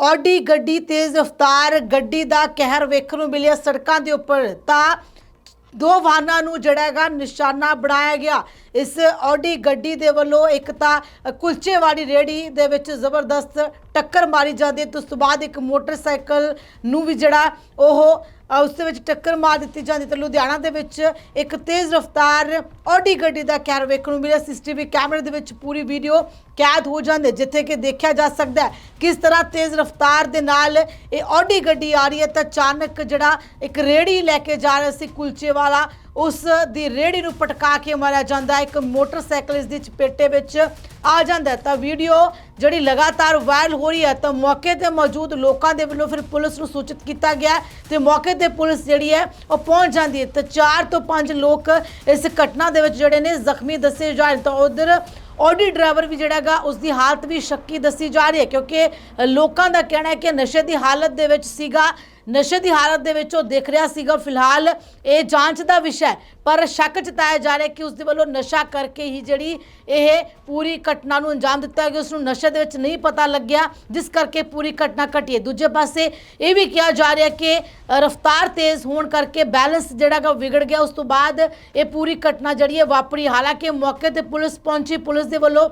Audi ਗੱਡੀ ਤੇਜ਼ ਰਫ਼ਤਾਰ, ਗੱਡੀ ਦਾ ਕਹਿਰ ਵੇਖਣ ਨੂੰ ਮਿਲਿਆ ਸੜਕਾਂ ਦੇ ਉੱਪਰ। ਤਾਂ ਦੋ ਵਾਹਨਾਂ ਨੂੰ ਜੜਾਗਾ ਨਿਸ਼ਾਨਾ ਬਣਾਇਆ ਗਿਆ। ਇਸ ਆਡੀ ਗੱਡੀ ਦੇ ਵੱਲੋਂ ਇੱਕ ਤਾਂ ਕੁਲਚੇ ਵਾਲੀ ਰੇੜੀ ਦੇ ਵਿੱਚ ਜ਼ਬਰਦਸਤ ਟੱਕਰ ਮਾਰੀ ਜਾਂਦੀ ਹੈ। ਤੇ ਉਸ ਤੋਂ ਬਾਅਦ ਇੱਕ ਮੋਟਰਸਾਈਕਲ ਨੂੰ ਵੀ ਜਿਹੜਾ ਉਹ ਉਸ ਦੇ ਵਿੱਚ ਟੱਕਰ ਮਾਰ ਦਿੱਤੀ ਜਾਂਦੀ ਤੇ ਲੁਧਿਆਣਾ ਦੇ ਵਿੱਚ ਇੱਕ ਤੇਜ਼ ਰਫ਼ਤਾਰ ਆਡੀ ਗੱਡੀ ਦਾ ਕਹਿਰ ਵੇਖਣ ਨੂੰ ਮਿਲਿਆ। ਸੀਸੀਟੀਵੀ ਕੈਮਰੇ ਦੇ ਵਿੱਚ ਪੂਰੀ ਵੀਡੀਓ ਕੈਦ ਹੋ ਜਾਂਦੀ ਹੈ, ਜਿੱਥੇ ਕਿ ਦੇਖਿਆ ਜਾ ਸਕਦਾ ਹੈ ਕਿਸ ਤਰ੍ਹਾਂ ਤੇਜ਼ ਰਫ਼ਤਾਰ ਦੇ ਨਾਲ ਇਹ ਆਡੀ ਗੱਡੀ ਆ ਰਹੀ ਹੈ। ਤਾਂ ਅਚਾਨਕ ਜਿਹੜਾ ਇੱਕ ਰੇੜੀ ਲੈ ਕੇ ਜਾ ਰਿਹਾ ਸੀ ਕੁਲਚੇ ਵਾਲਾ ਉਸ ਦੀ ਰੇੜੀ ਨੂੰ ਪਟਕਾ ਕੇ ਮਾਰਿਆ ਜਾਂਦਾ ਇੱਕ ਮੋਟਰਸਾਈਕਲ ਇਸ ਦੀ ਚਪੇਟੇ ਵਿੱਚ ਆ ਜਾਂਦਾ ਤਾਂ ਵੀਡੀਓ ਜਿਹੜੀ ਲਗਾਤਾਰ ਵਾਇਰਲ ਹੋ ਰਹੀ ਹੈ, ਤਾਂ ਮੌਕੇ ਤੇ ਮੌਜੂਦ ਲੋਕਾਂ ਦੇ ਵੱਲੋਂ ਫਿਰ ਪੁਲਿਸ ਨੂੰ ਸੂਚਿਤ ਕੀਤਾ ਗਿਆ ਹੈ ਤੇ ਮੌਕੇ ਤੇ ਪੁਲਿਸ ਜਿਹੜੀ ਹੈ, ਉਹ ਪਹੁੰਚ ਜਾਂਦੀ ਹੈ। ਤੇ 4 ਤੋਂ 5 ਲੋਕ ਇਸ ਘਟਨਾ ਦੇ ਵਿੱਚ ਜਿਹੜੇ ਨੇ, ਜ਼ਖਮੀ ਦੱਸੇ ਜਾ ਰਹੇ ਤਾਂ ਉਧਰ ਆਡੀ ਡਰਾਈਵਰ ਵੀ ਜਿਹੜਾ ਹੈਗਾ ਉਸ ਦੀ ਹਾਲਤ ਵੀ ਸ਼ੱਕੀ ਦੱਸੀ ਜਾ ਰਹੀ ਹੈ, ਕਿਉਂਕਿ ਲੋਕਾਂ ਦਾ ਕਹਿਣਾ ਹੈ ਕਿ ਨਸ਼ੇ ਦੀ ਹਾਲਤ ਦੇ ਵਿੱਚ ਸੀਗਾ, ਨਸ਼ੇ ਦੀ ਹਾਲਤ ਦੇ ਵਿੱਚ ਉਹ ਦਿਖ ਰਿਹਾ ਸੀਗਾ, ਫਿਲਹਾਲ ਇਹ ਜਾਂਚ ਦਾ ਵਿਸ਼ਾ ਹੈ, ਪਰ ਸ਼ੱਕ ਜਤਾਇਆ ਜਾ ਰਿਹਾ ਕਿ ਉਸ ਦੇ ਵੱਲੋਂ ਨਸ਼ਾ ਕਰਕੇ ਹੀ ਜਿਹੜੀ ਇਹ ਪੂਰੀ ਘਟਨਾ ਨੂੰ ਅੰਜਾਮ ਦਿੱਤਾ ਗਿਆ ਉਸ ਨੂੰ ਨਸ਼ੇ ਦੇ ਵਿੱਚ ਨਹੀਂ ਪਤਾ ਲੱਗਿਆ, ਜਿਸ ਕਰਕੇ ਪੂਰੀ ਘਟਨਾ ਘਟੀ ਹੈ। ਦੂਜੇ ਪਾਸੇ ਇਹ ਵੀ ਕਿਹਾ ਜਾ ਰਿਹਾ ਕਿ ਰਫ਼ਤਾਰ ਤੇਜ਼ ਹੋਣ ਕਰਕੇ ਬੈਲੈਂਸ ਜਿਹੜਾ ਗਾ ਵਿਗੜ ਗਿਆ, ਉਸ ਤੋਂ ਬਾਅਦ ਇਹ ਪੂਰੀ ਘਟਨਾ ਜਿਹੜੀ ਹੈ ਵਾਪਰੀ। ਹਾਲਾਂਕਿ ਮੌਕੇ ਤੇ ਪੁਲਿਸ ਪਹੁੰਚੀ, ਪੁਲਿਸ ਦੇ ਵੱਲੋਂ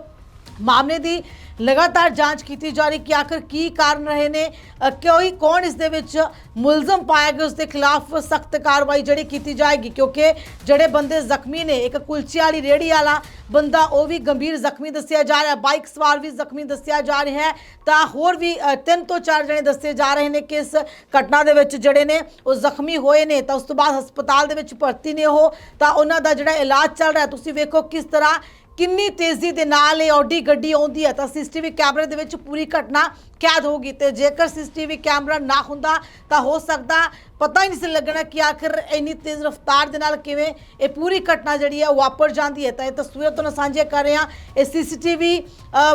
ਮਾਮਲੇ ਦੀ ਲਗਾਤਾਰ ਜਾਂਚ ਕੀਤੀ ਜਾ ਰਹੀ ਕਿ ਆਖਰ ਕੀ ਕਾਰਨ ਰਹੇ ਨੇ ਅ, ਕੋਈ ਕੌਣ ਇਸ ਦੇ ਵਿੱਚ ਮੁਲਜ਼ਮ ਪਾਇਆ ਗਿਆ ਉਸ ਦੇ ਖਿਲਾਫ ਸਖਤ ਕਾਰਵਾਈ ਜਿਹੜੀ ਕੀਤੀ ਜਾਏਗੀ ਕਿਉਂਕਿ ਜਿਹੜੇ ਬੰਦੇ ਜ਼ਖਮੀ ਨੇ ਇੱਕ ਕੁਲਚੇ ਵਾਲੀ ਰੇੜੀ ਵਾਲਾ ਬੰਦਾ ਉਹ ਵੀ ਗੰਭੀਰ ਜ਼ਖਮੀ ਦੱਸਿਆ ਜਾ ਰਿਹਾ ਬਾਈਕ ਸਵਾਰ ਵੀ ਜ਼ਖਮੀ ਦੱਸਿਆ ਜਾ ਰਿਹਾ ਹੈ ਤਾਂ ਹੋਰ ਵੀ ਤਿੰਨ ਤੋਂ ਚਾਰ ਜਣੇ ਦੱਸੇ ਜਾ ਰਹੇ ਨੇ ਕਿ ਇਸ ਘਟਨਾ ਦੇ ਵਿੱਚ ਜਿਹੜੇ ਨੇ ਉਹ ਜ਼ਖਮੀ ਹੋਏ ਨੇ ਤਾਂ ਉਸ ਤੋਂ ਬਾਅਦ ਹਸਪਤਾਲ ਦੇ ਵਿੱਚ ਭਰਤੀ ਨੇ ਉਹ ਤਾਂ ਉਹਨਾਂ ਦਾ ਜਿਹੜਾ ਇਲਾਜ ਚੱਲ ਰਿਹਾ ਤੁਸੀਂ ਵੇਖੋ ਕਿਸ ਤਰ੍ਹਾਂ ਕਿੰਨੀ ਤੇਜ਼ੀ ਦੇ ਨਾਲ ਇਹ ਆਡੀ ਗੱਡੀ ਆਉਂਦੀ ਹੈ ਤਾਂ ਸੀਸੀਟੀਵੀ ਕੈਮਰੇ ਦੇ ਵਿੱਚ ਪੂਰੀ ਘਟਨਾ ਕੈਦ ਹੋਗੀ ਤੇ ਜੇਕਰ ਸੀਸੀਟੀਵੀ ਕੈਮਰਾ ਨਾ ਹੁੰਦਾ ਤਾਂ ਹੋ ਸਕਦਾ, ਪਤਾ ਹੀ ਨਹੀਂ ਸੀ ਲੱਗਣਾ ਕਿ ਆਖਿਰ ਇੰਨੀ ਤੇਜ਼ ਰਫ਼ਤਾਰ ਦੇ ਨਾਲ ਕਿਵੇਂ ਇਹ ਪੂਰੀ ਘਟਨਾ ਜਿਹੜੀ ਹੈ ਉਹ ਵਾਪਰ ਜਾਂਦੀ ਹੈ। ਤਾਂ ਇਹ ਤਸਵੀਰਾਂ ਤੁਹਾਨੂੰ ਸਾਂਝੇ ਕਰ ਰਹੇ ਹਾਂ। ਇਹ ਸੀਸੀਟੀਵੀ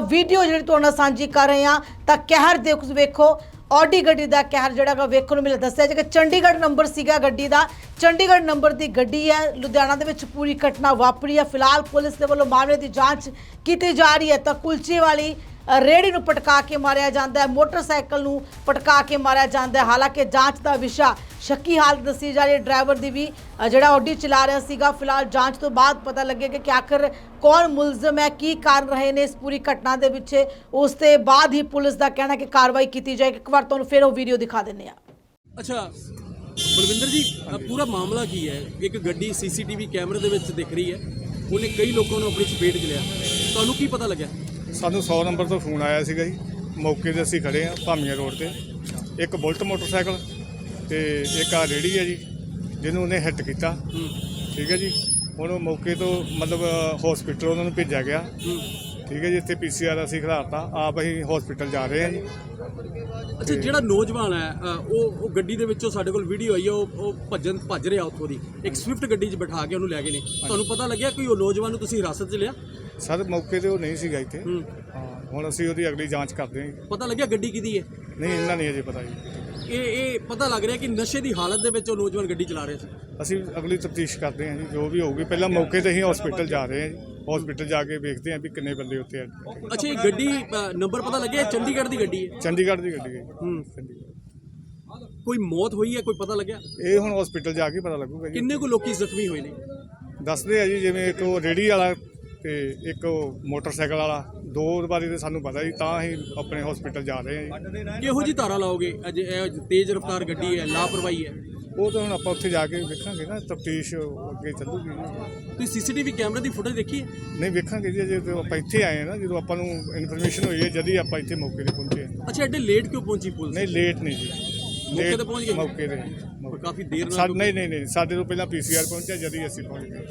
ਵੀਡੀਓ ਜਿਹੜੀ ਤੁਹਾਨੂੰ ਸਾਂਝੀ ਕਰ ਰਹੇ ਹਾਂ ਤਾਂ ਕਹਿਰ ਦੇਖੋ, ਵੇਖੋ। ਆਡੀ ਗੱਡੀ ਦਾ ਕਹਿਰ ਜਿਹੜਾ ਗਾ ਵੇਖਣ ਨੂੰ ਮਿਲਿਆ। ਦੱਸਿਆ ਜੀ ਕਿ ਚੰਡੀਗੜ੍ਹ ਨੰਬਰ ਸੀਗਾ ਗੱਡੀ ਦਾ। ਚੰਡੀਗੜ੍ਹ ਨੰਬਰ ਦੀ ਗੱਡੀ ਹੈ। ਲੁਧਿਆਣਾ ਦੇ ਵਿੱਚ ਪੂਰੀ ਘਟਨਾ ਵਾਪਰੀ ਹੈ। ਫਿਲਹਾਲ ਪੁਲਿਸ ਦੇ ਵੱਲੋਂ ਮਾਮਲੇ ਦੀ ਜਾਂਚ ਕੀਤੀ ਜਾ ਰਹੀ ਹੈ। ਤਾਂ ਕੁਲਚੇ ਵਾਲੀ ਅ, ਰੇਹੜੀ ਨੂੰ ਪਟਕਾ ਕੇ ਮਾਰਿਆ ਜਾਂਦਾ ਹੈ ਮੋਟਰਸਾਈਕਲ ਨੂੰ ਪਟਕਾ ਕੇ ਮਾਰਿਆ ਜਾਂਦਾ ਹੈ। ਹਾਲਾਂਕਿ ਜਾਂਚ ਦਾ ਵਿਸ਼ਾ ਸ਼ੱਕੀ ਹਾਲਤ ਦੱਸੀ ਜਾ ਰਹੀ ਹੈ। ਡਰਾਈਵਰ ਦੀ ਵੀ ਜਿਹੜਾ ਆਡੀ ਚਲਾ ਰਿਹਾ ਸੀਗਾ ਫਿਲਹਾਲ ਜਾਂਚ ਤੋਂ ਬਾਅਦ ਪਤਾ ਲੱਗੇਗਾ ਕਿ ਆਖਰ ਕੌਣ ਮੁਲਜ਼ਮ ਹੈ ਕੀ ਕਾਰਨ ਰਹੇ ਨੇ ਇਸ ਪੂਰੀ ਘਟਨਾ ਦੇ ਵਿੱਚ। ਉਸ ਦੇ ਬਾਅਦ ਹੀ ਪੁਲਿਸ ਦਾ ਕਹਿਣਾ ਕਿ ਕਾਰਵਾਈ ਕੀਤੀ ਜਾਏਗੀ ਇੱਕ ਵਾਰ ਤੁਹਾਨੂੰ ਫਿਰ ਉਹ ਵੀਡੀਓ ਦਿਖਾ ਦਿੰਦੇ ਆ ਅੱਛਾ ਬਲਵਿੰਦਰ ਜੀ ਅ, ਪੂਰਾ ਮਾਮਲਾ ਕੀ ਹੈ? ਇੱਕ ਗੱਡੀ ਸੀਸੀਟੀਵੀ ਕੈਮਰੇ ਦੇ ਵਿੱਚ ਦਿਖ ਰਹੀ ਹੈ। ਉਹਨੇ ਕਈ ਲੋਕਾਂ ਨੂੰ ਆਪਣੀ ਚਪੇਟ 'ਚ ਲਿਆ। ਤੁਹਾਨੂੰ ਕੀ ਪਤਾ ਲੱਗਿਆ? ਸਾਨੂੰ 100 ਨੰਬਰ ਤੋਂ ਫੋਨ ਆਇਆ ਸੀਗਾ ਜੀ। ਮੌਕੇ ਤੇ ਅਸੀਂ ਖੜੇ ਆ ਭਾਮੀਆਂ ਰੋਡ ਤੇ। ਇੱਕ ਬੁਲਟ ਮੋਟਰਸਾਈਕਲ ਤੇ ਇੱਕ ਆ ਰੇੜੀ ਹੈ ਜੀ ਜਿਹਨੂੰ ਉਹਨੇ ਹਿੱਟ ਕੀਤਾ। ਠੀਕ ਹੈ ਜੀ। ਹੁਣ ਉਹ ਮੌਕੇ ਤੋਂ ਮਤਲਬ ਹਸਪੀਟਲ ਉਹਨਾਂ ਨੂੰ ਭੇਜਿਆ ਗਿਆ। ਠੀਕ ਹੈ ਜੀ ਇੱਥੇ ਪੀਸੀਆਰ ਅਸੀਂ ਖੜਾਤਾ ਆਪ ਅਸੀਂ ਹਸਪੀਟਲ ਜਾ ਰਹੇ ਹਾਂ ਜੀ। ਅੱਛਾ ਜਿਹੜਾ ਨੌਜਵਾਨ ਹੈ ਅ, ਉਹ ਉਹ ਗੱਡੀ ਦੇ ਵਿੱਚੋਂ ਸਾਡੇ ਕੋਲ ਵੀਡੀਓ ਆਈ ਹੈ ਉਹ ਉਹ ਭੱਜਣ ਭੱਜ ਰਿਹਾ ਉੱਥੋਂ ਦੀ। ਇੱਕ ਸਵਿਫਟ ਗੱਡੀ 'ਚ ਬਿਠਾ ਕੇ ਉਹਨੂੰ ਲੈ ਗਏ। ਨੇ ਤੁਹਾਨੂੰ ਪਤਾ ਲੱਗਿਆ ਕੋਈ ਉਹ ਨੌਜਵਾਨ ਨੂੰ ਤੁਸੀਂ ਹਿਰਾਸਤ 'ਚ ਲਿਆ? ਸਰ ਮੌਕੇ ਤੇ ਉਹ ਨਹੀਂ ਸੀਗਾ ਇੱਥੇ। ਹੂੰ। ਹਾਂ ਹੁਣ ਅਸੀਂ ਉਹਦੀ ਅਗਲੀ ਜਾਂਚ ਕਰਦੇ ਹਾਂ। ਪਤਾ ਲੱਗਿਆ ਗੱਡੀ ਕਿਹਦੀ ਹੈ? ਨਹੀਂ ਇਹਨਾਂ ਨਹੀਂ ਅਜੇ ਪਤਾ ਜੀ। ਇਹ ਇਹ ਪਤਾ ਲੱਗ ਰਿਹਾ ਕਿ ਨਸ਼ੇ ਦੀ ਹਾਲਤ ਦੇ ਵਿੱਚ ਉਹ ਨੌਜਵਾਨ ਗੱਡੀ ਚਲਾ ਰਿਹਾ ਸੀ। ਅਸੀਂ ਅਗਲੀ ਤਫਤੀਸ਼ ਕਰਦੇ ਹਾਂ ਜੀ ਜੋ ਵੀ ਹੋਊਗੀ। ਪਹਿਲਾਂ ਮੌਕੇ ਤੇ ਅਸੀਂ ਹਸਪੀਟਲ ਜਾ ਰਹੇ ਹਾਂ ਜੀ। ਹਸਪੀਟਲ ਜਾ ਕੇ ਵੇਖਦੇ ਹਾਂ ਵੀ ਕਿੰਨੇ ਬੰਦੇ ਉੱਥੇ ਆ। ਅੱਛਾ ਇਹ ਗੱਡੀ ਨੰਬਰ ਪਤਾ ਲੱਗਿਆ? ਚੰਡੀਗੜ੍ਹ ਦੀ ਗੱਡੀ ਹੈ। ਚੰਡੀਗੜ੍ਹ ਦੀ ਗੱਡੀ ਹੈ। ਹੂੰ। ਕੋਈ ਮੌਤ ਹੋਈ ਹੈ? ਕੋਈ ਪਤਾ ਲੱਗਿਆ? ਇਹ ਹੁਣ ਹਸਪੀਟਲ ਜਾ ਕੇ ਪਤਾ ਲੱਗੂਗਾ ਜੀ। ਕਿੰਨੇ ਕੁ ਲੋਕੀ ਜ਼ਖਮੀ ਹੋਏ ਨੇ? ਦੱਸਦੇ ਆ ਜੀ ਜਿਵੇਂ ਇੱਕ ਉਹ ਰੇੜੀ ਵਾਲਾ ਤੇ ਇੱਕ ਉਹ ਮੋਟਰਸਾਈਕਲ ਵਾਲਾ। ਦੋ ਬਾਰੇ ਤੇ ਸਾਨੂੰ ਪਤਾ ਜੀ ਤਾਂ ਅਸੀਂ ਆਪਣੇ ਹਸਪੀਟਲ ਜਾ ਰਹੇ ਹਾਂ ਜੀ। ਕਿਹੋ ਜੀ ਧਾਰਾ ਲਾਓਗੇ? ਅਜੇ ਇਹ ਤੇਜ਼ ਰਫ਼ਤਾਰ ਗੱਡੀ ਹੈ ਲਾਪਰਵਾਹੀ ਹੈ। ਉਹ ਤਾਂ ਹੁਣ ਆਪਾਂ ਉੱਥੇ ਜਾ ਕੇ ਵੇਖਾਂਗੇ ਨਾ ਤਫਤੀਸ਼ ਅੱਗੇ ਚੱਲੂਗੀ ਜੀ। ਤੁਸੀਂ ਸੀਸੀਟੀਵੀ ਕੈਮਰੇ ਦੀ ਫੁਟੇਜ ਦੇਖੀ ਹੈ? ਨਹੀਂ ਵੇਖਾਂਗੇ ਜੀ ਜੇ ਆਪਾਂ ਇੱਥੇ ਆਏ ਹਾਂ ਨਾ ਜਦੋਂ ਆਪਾਂ ਨੂੰ ਇਨਫੋਰਮੇਸ਼ਨ ਹੋਈ ਹੈ ਜਦ ਹੀ ਆਪਾਂ ਇੱਥੇ ਮੌਕੇ ਤੇ ਪਹੁੰਚੇ ਹਾਂ। ਅੱਛਾ ਐਡੇ ਲੇਟ ਕਿਉਂ ਪਹੁੰਚੀ ਪੁਲਿਸ? ਨਹੀਂ ਲੇਟ ਨਹੀਂ ਜੀ। ਮੌਕੇ Late ਤੇ ਪਹੁੰਚ ਗਏ? ਮੌਕੇ ਤੇ। ਕਾਫੀ ਦੇਰ ਨਾਲ ਸਾਡੇ ਨਹੀਂ ਨਹੀਂ ਨਹੀਂ ਸਾਡੇ ਤੋਂ ਪਹਿਲਾਂ ਪੀਸੀਆਰ ਪਹੁੰਚਿਆ ਜਦ ਹੀ ਅਸੀਂ ਪਹੁੰਚ ਗਏ।